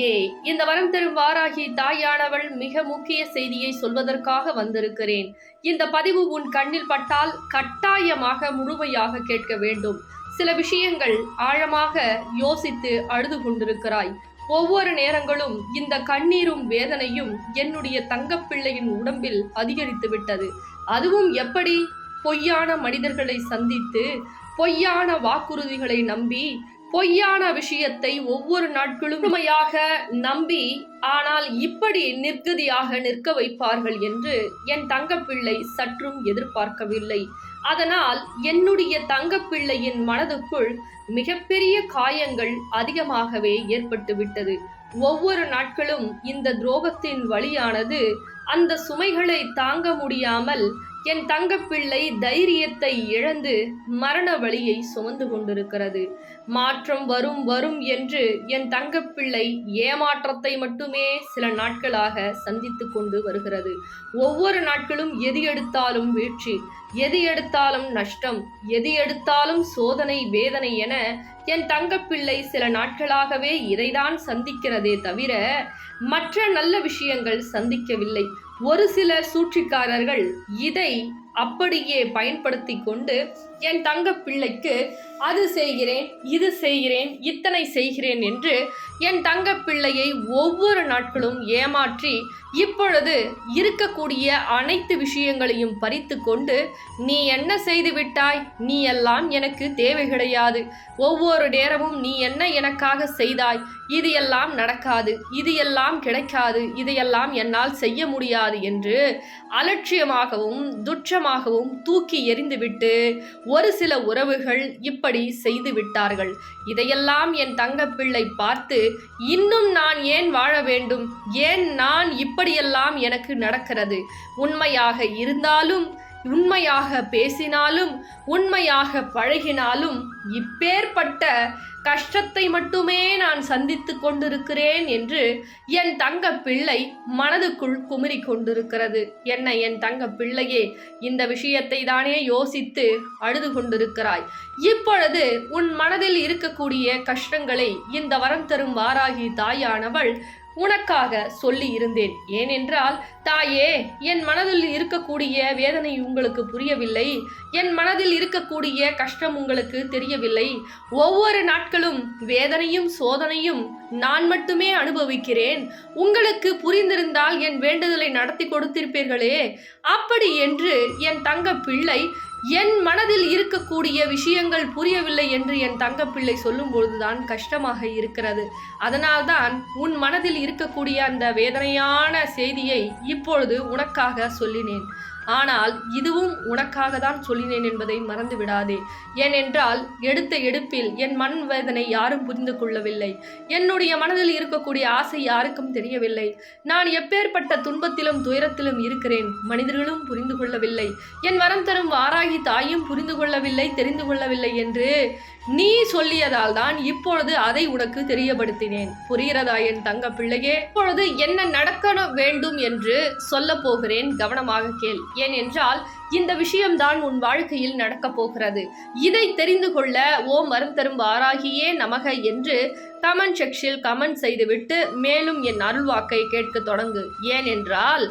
பிள்ளையே இந்த வரம் தரும் வாராகி தாயானவள் மிக முக்கிய செய்தியை சொல்வதற்காக வந்திருக்கிறேன். இந்த பதிவு உன் கண்ணில் பட்டால் கட்டாயமாக முழுமையாக கேட்க வேண்டும். சில விஷயங்கள் ஆழமாக யோசித்து அழுது கொண்டிருக்கிறாய். ஒவ்வொரு நேரங்களும் இந்த கண்ணீரும் வேதனையும் என்னுடைய தங்கப்பிள்ளையின் உடம்பில் அதிகரித்து விட்டது. அதுவும் எப்படி? பொய்யான மனிதர்களை சந்தித்து பொய்யான வாக்குறுதிகளை நம்பி பொய்யான விஷயத்தை ஒவ்வொரு நாட்களும் உண்மையாக நம்பி ஆனால் இப்படி நிர்கதியாக நிற்க வைப்பார்கள் என்று என் தங்கப்பிள்ளை சற்றும் எதிர்பார்க்கவில்லை. அதனால் என்னுடைய தங்கப்பிள்ளையின் மனதுக்குள் மிகப்பெரிய காயங்கள் அதிகமாகவே ஏற்பட்டுவிட்டது ஒவ்வொரு நாட்களும் இந்த துரோகத்தின் வழியானது அந்த சுமைகளை தாங்க முடியாமல் என் தங்கப்பிள்ளை தைரியத்தை இழந்து மரண வழியை சுமந்து கொண்டிருக்கிறது. மாற்றம் வரும் வரும் என்று என் தங்கப்பிள்ளை ஏமாற்றத்தை மட்டுமே சில நாட்களாக சந்தித்து கொண்டு வருகிறது. ஒவ்வொரு நாட்களும் எது எடுத்தாலும் வீழ்ச்சி எது எடுத்தாலும் நஷ்டம் எது எடுத்தாலும் சோதனை வேதனை என என் தங்கப்பிள்ளை சில நாட்களாகவே இதைதான் சந்திக்கிறதே தவிர மற்ற நல்ல விஷயங்கள் சந்திக்கவில்லை. ஒரு சில சூழ்ச்சிக்காரர்கள் இதை அப்படியே பயன்படுத்தி கொண்டு என் தங்க பிள்ளைக்கு அது செய்கிறேன் இது செய்கிறேன் இத்தனை செய்கிறேன் என்று என் தங்க பிள்ளையை ஒவ்வொரு நாட்களும் ஏமாற்றி இப்பொழுது இருக்கக்கூடிய அனைத்து விஷயங்களையும் பறித்து கொண்டு நீ என்ன செய்து விட்டாய்? நீ எல்லாம் எனக்கு தேவை கிடையாது. ஒவ்வொரு நேரமும் நீ என்ன எனக்காக செய்தாய்? இது எல்லாம் நடக்காது. இது எல்லாம் கிடைக்காது. இதையெல்லாம் என்னால் செய்ய முடியாது என்று அலட்சியமாகவும் துச்சமாகவும் தூக்கி எறிந்துவிட்டு ஒரு சில உறவுகள் இப்படி செய்து விட்டார்கள். இதையெல்லாம் என் தங்கப்பிள்ளை பார்த்து இன்னும் நான் ஏன் வாழ வேண்டும்? ஏன் நான் இப்படியெல்லாம் எனக்கு நடக்கிறது? உண்மையாக இருந்தாலும் உண்மையாக பேசினாலும் உண்மையாக பழகினாலும் இப்பேற்பட்ட கஷ்டத்தை மட்டுமே நான் சந்தித்து கொண்டிருக்கிறேன் என்று என் தங்க பிள்ளை மனதுக்குள் குமரி கொண்டிருக்கிறது. என்ன என் தங்க பிள்ளையே இந்த விஷயத்தை தானே யோசித்து அழுது கொண்டிருக்கிறாய். இப்பொழுது உன் மனதில் இருக்கக்கூடிய கஷ்டங்களை இந்த வரம் தரும் வாராகி தாயானவள் உனக்காக சொல்லி இருந்தேன். ஏனென்றால் தாயே என் மனதில் இருக்கக்கூடிய வேதனை உங்களுக்கு புரியவில்லை. என் மனதில் இருக்கக்கூடிய கஷ்டம் உங்களுக்கு தெரியவில்லை. ஒவ்வொரு நாட்களும் வேதனையும் சோதனையும் நான் மட்டுமே அனுபவிக்கிறேன். உங்களுக்கு புரிந்திருந்தால் என் வேண்டுதலை நடத்தி கொடுத்திருப்பீர்களே. அப்படி என்று என் தங்க பிள்ளை என் மனதில் இருக்கக்கூடிய விஷயங்கள் புரியவில்லை என்று என் தங்கப்பிள்ளை சொல்லும்பொழுதுதான் கஷ்டமாக இருக்கிறது. அதனால்தான் உன் மனதில் இருக்கக்கூடிய அந்த வேதனையான செய்தியை இப்பொழுது உனக்காக சொல்லினேன். ஆனால் இதுவும் உனக்காக தான் சொல்லினேன் என்பதை மறந்து விடாதே. ஏனென்றால் எடுத்த எடுப்பில் என் மண் வேதனை யாரும் புரிந்து கொள்ளவில்லை. என்னுடைய மனதில் இருக்கக்கூடிய ஆசை யாருக்கும் தெரியவில்லை. நான் எப்பேற்பட்ட துன்பத்திலும் துயரத்திலும் இருக்கிறேன். மனிதர்களும் புரிந்து கொள்ளவில்லை. என் வரம் தரும் வாராகி தாயும் புரிந்து கொள்ளவில்லை தெரிந்து கொள்ளவில்லை என்று நீ சொல்லியதால் தான் இப்பொழுது அதை உனக்கு தெரியப்படுத்தினேன். புரிகிறதா என் தங்க பிள்ளையே இப்பொழுது என்ன நடக்க வேண்டும் என்று சொல்ல போகிறேன். கவனமாக கேள். ஏனென்றால் இந்த விஷயம்தான் உன் வாழ்க்கையில் நடக்கப் போகிறது. இதை தெரிந்து கொள்ள ஓ மரம் தரும் ஆராகியே நமக என்று கமெண்ட் செக்ஷில் கமெண்ட் செய்துவிட்டு மேலும் என் அருள்வாக்கை கேட்க தொடங்கு. ஏனென்றால்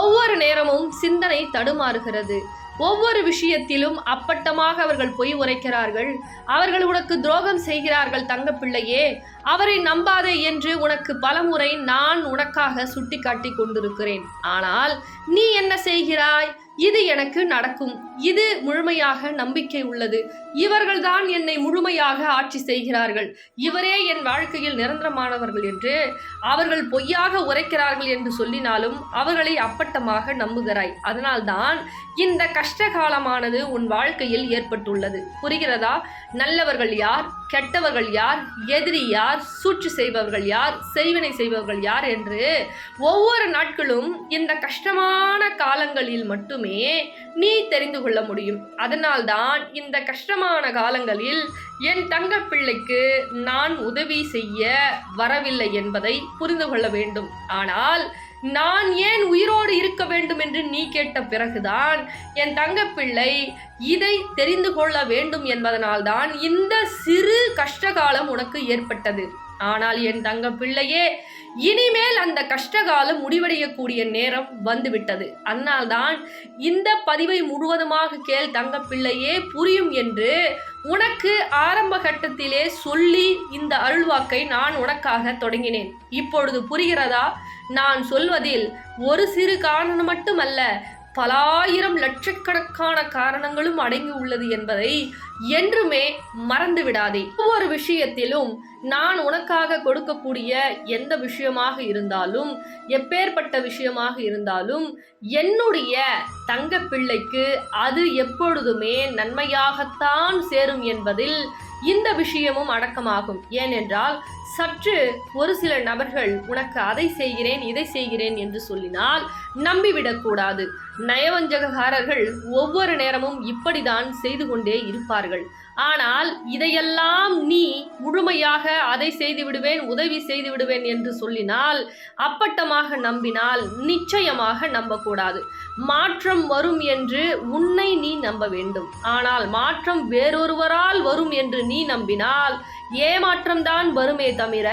ஒவ்வொரு நேரமும் சிந்தனை தடுமாறுகிறது. ஒவ்வொரு விஷயத்திலும் அப்பட்டமாக அவர்கள் பொய் உரைக்கிறார்கள். அவர்கள் உனக்கு துரோகம் செய்கிறார்கள் தங்கப்பிள்ளையே. அவரை நம்பாதே என்று உனக்கு பலமுறை நான் உனக்காக சுட்டிக்காட்டி கொண்டிருக்கிறேன். ஆனால் நீ என்ன செய்கிறாய்? இது எனக்கு நடக்கும் இது முழுமையாக நம்பிக்கை உள்ளது. இவர்கள்தான் என்னை முழுமையாக ஆட்சி செய்கிறார்கள். இவரே என் வாழ்க்கையில் நிரந்தரமானவர்கள் என்று அவர்கள் பொய்யாக உரைக்கிறார்கள் என்று சொல்லினாலும் அவர்களை அப்பட்டமாக நம்புகிறாய். அதனால்தான் இந்த கஷ்ட காலமானது உன் வாழ்க்கையில் ஏற்பட்டுள்ளது. புரிகிறதா? நல்லவர்கள் யார்? கெட்டவர்கள் யார்? எதிரி யார்? சூழ்ச்சி செய்பவர்கள் யார்? செய்வினை செய்பவர்கள் யார்? என்று ஒவ்வொரு நாட்களும் இந்த கஷ்டமான காலங்களில் மட்டுமே நீ தெரிந்து கொள்ள முடியும். அதனால்தான் இந்த கஷ்டமான காலங்களில் என் தங்க பிள்ளைக்கு நான் உதவி செய்ய வரவில்லை என்பதை புரிந்து கொள்ள வேண்டும். ஆனால் நான் ஏன் உயிரோடு இருக்க வேண்டும் என்று நீ கேட்ட பிறகுதான் என் தங்கப்பிள்ளை இதை தெரிந்து கொள்ள வேண்டும் என்பதனால்தான் இந்த சிறு கஷ்டகாலம் உனக்கு ஏற்பட்டது. ஆனால் என் தங்க பிள்ளையே இனிமேல் அந்த கஷ்டகாலம் முடிவடையக்கூடிய நேரம் வந்துவிட்டது. அதனால்தான் இந்த பதிவை முழுவதுமாக கேள் தங்க பிள்ளையே புரியும் என்று உனக்கு ஆரம்ப கட்டத்திலே சொல்லி இந்த அருள்வாக்கை நான் உனக்காக தொடங்கினேன். இப்பொழுது புரிகிறதா? நான் சொல்வதில் ஒரு சிறு காரணம் மட்டுமல்ல பலாயிரம் லட்சக்கணக்கான காரணங்களும் அடங்கி உள்ளது என்பதை என்றுமே மறந்து விடாதே ஒவ்வொரு விஷயத்திலும் நான் உனக்காக கொடுக்கக்கூடிய எந்த விஷயமாக இருந்தாலும் எப்பேற்பட்ட விஷயமாக இருந்தாலும் என்னுடைய தங்க பிள்ளைக்கு அது எப்பொழுதுமே நன்மையாகத்தான் சேரும் என்பதில் இந்த விஷயமும் அடக்கமாகும். ஏனென்றால் சற்று ஒரு சில நபர்கள் உனக்கு அதை செய்கிறேன் இதை செய்கிறேன் என்று சொல்லினால் நம்பிவிடக்கூடாது நயவஞ்சகக்காரர்கள் ஒவ்வொரு நேரமும் இப்படிதான் செய்து கொண்டே இருப்பார்கள். ஆனால் இதையெல்லாம் நீ முழுமையாக அதை செய்து விடுவேன் உதவி செய்து விடுவேன் என்று சொல்லினால் அப்பட்டமாக நம்பினால் நிச்சயமாக நம்பக்கூடாது. மாற்றம் வரும் என்று உன்னை நீ நம்ப வேண்டும். ஆனால் மாற்றம் வேறொருவரால் வரும் என்று நீ நம்பினால் ஏமாற்றம்தான் வருமே தவிர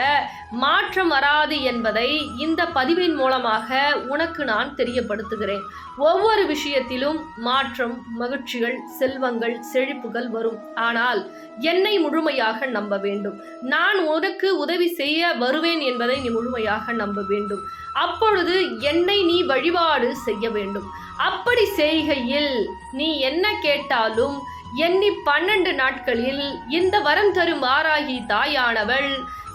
மாற்றம் வராது என்பதை இந்த பதிவின் மூலமாக உனக்கு நான் தெரியப்படுத்துகிறேன். ஒவ்வொரு விஷயத்திலும் மாற்றம் மகிழ்ச்சிகள் செல்வங்கள் செழிப்புகள் வரும். ஆனால் என்னை முழுமையாக நம்ப வேண்டும். நான் உனக்கு உதவி செய்ய வருவேன் என்பதை நீ முழுமையாக நம்ப வேண்டும். அப்பொழுது என்னை நீ வழிபாடு செய்ய வேண்டும். அப்படி செய்கையில் நீ என்ன கேட்டாலும் எண்ணி பன்னெண்டு நாட்களில் இந்த வரம் தரும் ஆராகி தாயானவள்.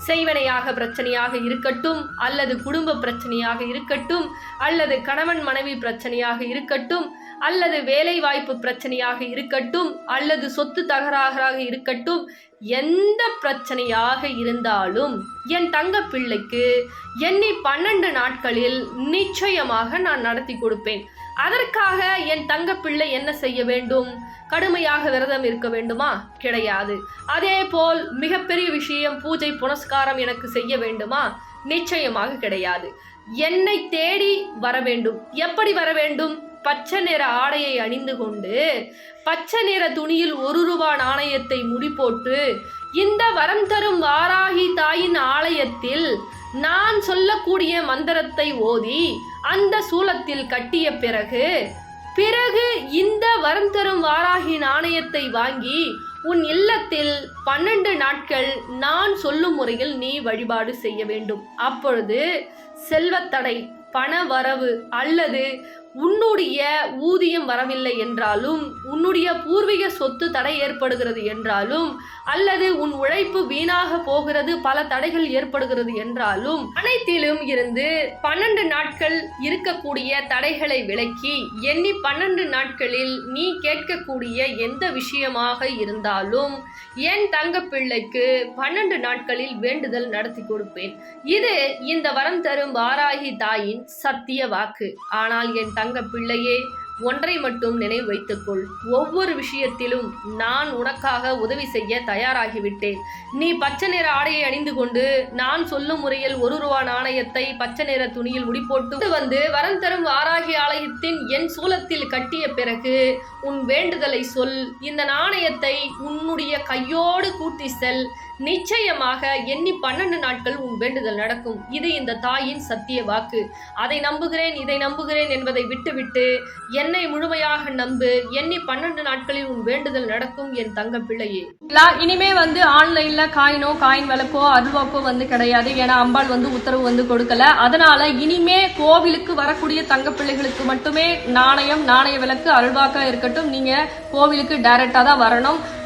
செய்வனையாக பிரச்சனையாக இருக்கட்டும் அல்லது குடும்ப பிரச்சனையாக இருக்கட்டும் அல்லது கணவன் மனைவி பிரச்சனையாக இருக்கட்டும் அல்லது வேலை வாய்ப்பு பிரச்சனையாக இருக்கட்டும் அல்லது சொத்து தகராறாக இருக்கட்டும் எந்த பிரச்சனையாக இருந்தாலும் என் தங்க பிள்ளைக்கு எண்ணி பன்னெண்டு நாட்களில் நிச்சயமாக நான் நடத்தி கொடுப்பேன். அதற்காக என் தங்க பிள்ளை என்ன செய்ய வேண்டும்? கடுமையாக விரதம் இருக்க வேண்டுமா? கிடையாது. அதே போல் மிகப்பெரிய விஷயம் பூஜை புனஸ்காரம் எனக்கு செய்ய வேண்டுமா? நிச்சயமாக கிடையாது. என்னை தேடி வர வேண்டும். எப்படி வர வேண்டும்? பச்சை நிற ஆடையை அணிந்து கொண்டு பச்சை நிற துணியில் ஒரு ரூபா நாணயத்தை முடி போட்டு இந்த வரம் தரும் வாராகி தாயின் ஆலயத்தில் நான் சொல்லக்கூடிய மந்திரத்தை ஓதி அந்த சூலத்தில் கட்டிய பிறகு பிறகு இந்த வரம் தரும் வாராகி நாணயத்தை வாங்கி உன் இல்லத்தில் பன்னெண்டு நாட்கள் நான் சொல்லும் முறையில் நீ வழிபாடு செய்ய வேண்டும். அப்பொழுது செல்வத்தடை பண வரவு அல்லது உன்னுடைய ஊதியம் வரவில்லை என்றாலும் உன்னுடைய பூர்வீக சொத்து தடை ஏற்படுகிறது என்றாலும் அல்லது உன் உழைப்பு வீணாக போகிறது பல தடைகள் ஏற்படுகிறது என்றாலும் அனைத்திலும் இருந்து பன்னெண்டு நாட்கள் இருக்கக்கூடிய தடைகளை விலக்கி எண்ணி பன்னெண்டு நாட்களில் நீ கேட்கக்கூடிய எந்த விஷயமாக இருந்தாலும் என் தங்க பிள்ளைக்கு பன்னெண்டு நாட்களில் வேண்டுதல் நடத்தி கொடுப்பேன். இது இந்த வரம் தரும் வாராகி தாயின் சத்திய வாக்கு. ஆனால் என் தங்க பிள்ளையே ஒன்றை மட்டும் நினைவு வைத்துக்கொள். ஒவ்வொரு விஷயத்திலும் நான் உனக்காக உதவி செய்ய தயாராகிவிட்டேன். நீ பச்சை நிற ஆடையை அணிந்து கொண்டு நான் சொல்லும் முறையில் ஒரு ரூபா நாணயத்தை பச்சை நிற துணியில் முடிப்போட்டு வந்து வரம் தரும் ஆராகி ஆலயத்தின் என் சூலத்தில் கட்டிய பிறகு உன் வேண்டுதலை சொல். இந்த நாணயத்தை உன்னுடைய கையோடு கூட்டி செல். நிச்சயமாக எண்ணி பன்னெண்டு நாட்கள் உன் வேண்டுதல் நடக்கும். இது இந்த தாயின் சத்திய வாக்கு. அதை நம்புகிறேன் இதை நம்புகிறேன் என்பதை விட்டுவிட்டு என்னை முழுமையாக நம்பு. எண்ணி பன்னெண்டு நாட்களில் உன் வேண்டுதல் நடக்கும் என் தங்க பிள்ளையே. இனிமே வந்து ஆன்லைன்ல காயினோ காயின் விளக்கோ அருள்வாக்கோ வந்து கிடையாது. ஏன்னா அம்பாள் வந்து உத்தரவு வந்து கொடுக்கல. அதனால இனிமே கோவிலுக்கு வரக்கூடிய தங்க பிள்ளைகளுக்கு மட்டுமே நாணயம் நாணய விளக்கு அருள்வாக்கா இருக்கட்டும். நீங்க கோவிலுக்கு டைரக்டா தான் வரணும்.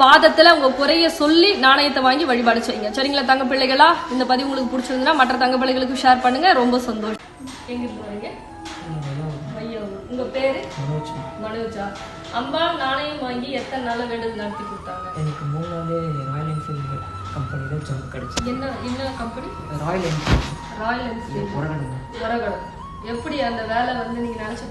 பாதத்துல உங்க குறைய சொல்லி நாணயத்தை வாங்கி வழிபாடு செய்யுங்க. சரிங்களா தங்க பிள்ளைகளா? இந்த பதிவு உங்களுக்கு பிடிச்சிருந்ததுன்னா மற்ற தங்க பிள்ளைகளுக்கு ஷேர் பண்ணுங்க. ரொம்ப சந்தோஷம். எங்க போறீங்க மையம் உங்க பேரு? மனோஜ் மனோஜா அம்பாள் நாணயம் வாங்கி எத்தனை நாள் வேண்டுதல் நடத்தி கொடுத்தாங்க? எனக்கு மூணு நாள் ராயல் என்ஃபீல்டு கம்பெனியில் ஜாப் கிடச்சி என்ன என்ன company Royal Enfield Royal Enfield Oragadam எப்படி அந்த வேலை வந்து நீங்க நினைச்சு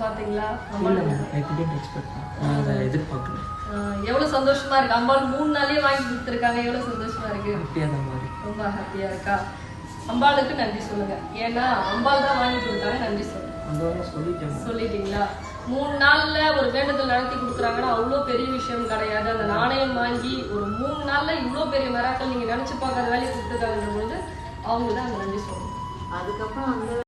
ஐ குடென்ட் எக்ஸ்பெக்ட் நான் அதை எதிர்பார்க்கல. ஆஹ் எவ்வளவு சந்தோஷமா இருக்கு? அம்பாள் மூணு நாளே வாங்கி கொடுத்துருக்காங்க. எவ்வளவு சந்தோஷமா இருக்கு? ஹாப்பியாக அந்த மாதிரி ரொம்ப ஹாப்பியா இருக்கா? அம்பாளுக்கு நன்றி சொல்லுங்க. ஏன்னா அம்பாள் தான் வாங்கி கொடுத்தாங்க. நன்றி சொல்லுங்க. சொல்லிட்டீங்களா? மூணு நாள்ல ஒரு வேண்டுதல் நடத்தி கொடுக்குறாங்கன்னா அவ்வளோ பெரிய விஷயம் கிடையாது. அந்த நாணயம் வாங்கி ஒரு மூணு நாள்ல இவ்வளோ பெரிய மராக்கள் நீங்க நினைச்சு பார்க்காத வேலையை கொடுத்துருக்காங்கன்ற பொழுது அவங்க தான் அந்த நன்றி சொல்லணும் அதுக்கப்புறம் அந்த